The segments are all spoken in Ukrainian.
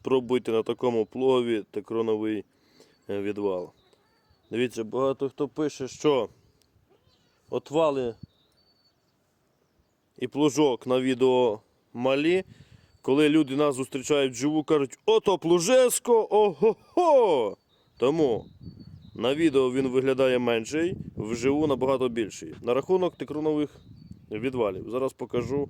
Спробуйте на такому плові текроновий е, відвал. Дивіться, багато хто пише, що отвали і плужок на відео малі. Коли люди нас зустрічають вживу, кажуть, ото плужеско, ого-го! Тому на відео він виглядає менший, вживу набагато більший. На рахунок тикрунових відвалів. Зараз покажу,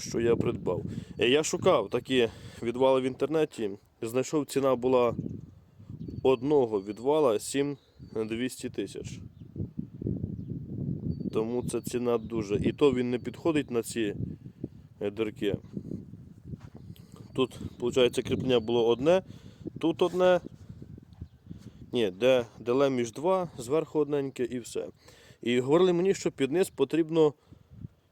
що я придбав. Е, Я шукав такі відвали в інтернеті. Знайшов ціна була одного відвала 7200 тисяч. Тому це ціна дуже. І то він не підходить на ці е, дирки. Тут, виходить, кріплення було одне, тут одне. Ні, де, де леміш два, зверху одненьке і все. І говорили мені, що під низ потрібно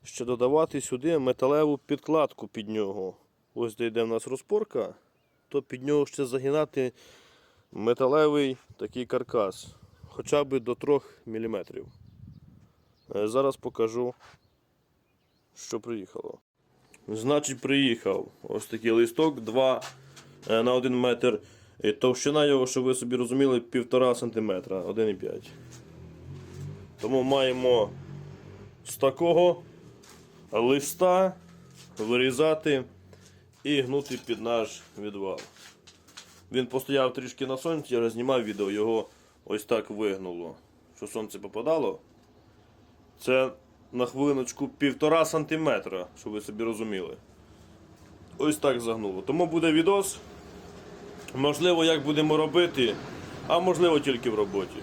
ще додавати сюди металеву підкладку під нього. Ось де йде в нас розпорка, то під нього ще загинати металевий такий каркас. Хоча б до 3 мм. Зараз покажу, що приїхало. Значить, приїхав ось такий листок 2 е, на 1 метр. І товщина його, щоб ви собі розуміли, 1,5 см, 1,5. Тому маємо з такого листа вирізати і гнути під наш відвал. Він постояв трішки на сонці, я вже знімав відео, його ось так вигнуло. Що сонце попадало. Це на хвилиночку півтора сантиметра, щоб ви собі розуміли. Ось так загнуло. Тому буде відос. Можливо, як будемо робити, а можливо тільки в роботі.